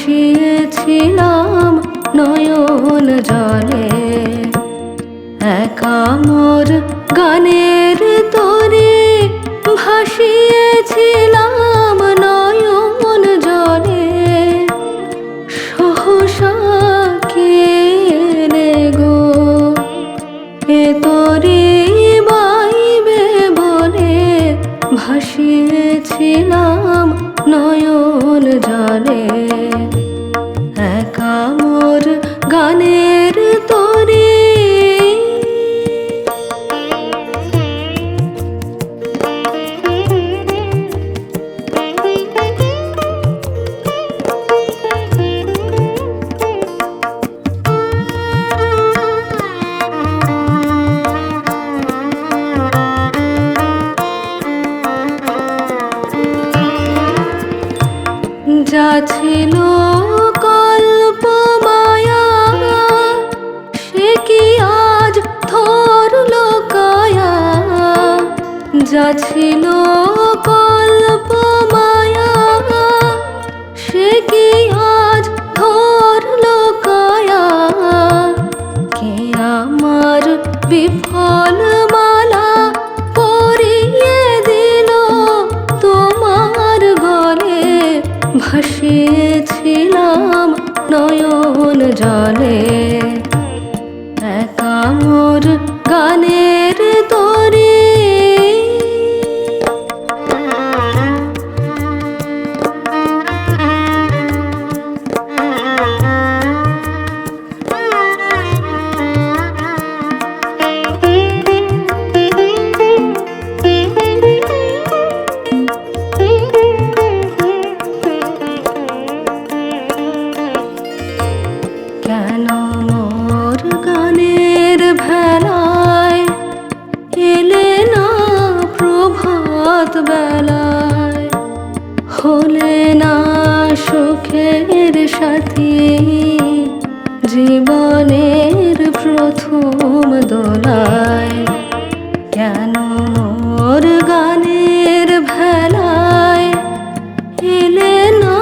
ভাসিয়েছিলাম নয়ন জলে। একা মোর গানের তরে ভাসিয়েছিলাম নয়ন জলে। সহসা গো? এ তরে বাইবে বলে ভাসিয়েছিলাম নয়ন জলে। যা ছিল কল্প মায়া সে কি আজ ধরল কায়া? যা ছিল কল্প মায়া ভাসিয়েছিলাম নয়ন জলে। হলে না সুখের সাথী। জীবনের প্রথম দোলায় কেন মোর গানের ভেলায়? এলে না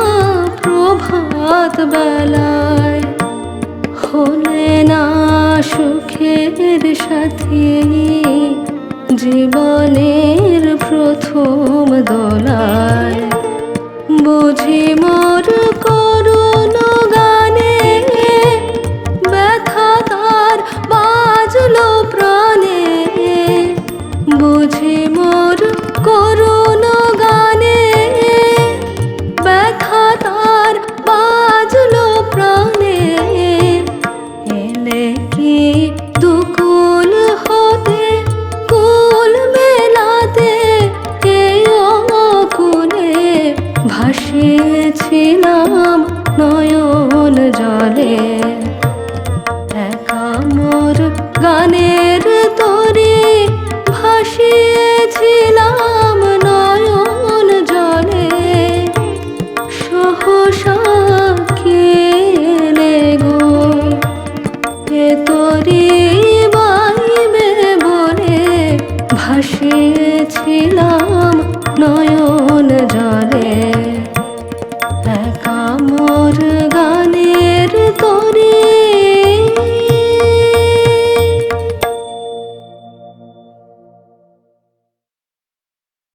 প্রভাত বেলায়। হলে না সুখের সাথী। জীবনের প্রথম দোলায় বুঝি মোর করুণ গানে। ব্যথা তার বাজলো প্রাণে। বুঝি মোর করুণ গানের তরে ভাসিয়েছিলাম নয়ন জলে। সহসা কেলে গো এ তরি ভাসিয়েছিলাম নয়ন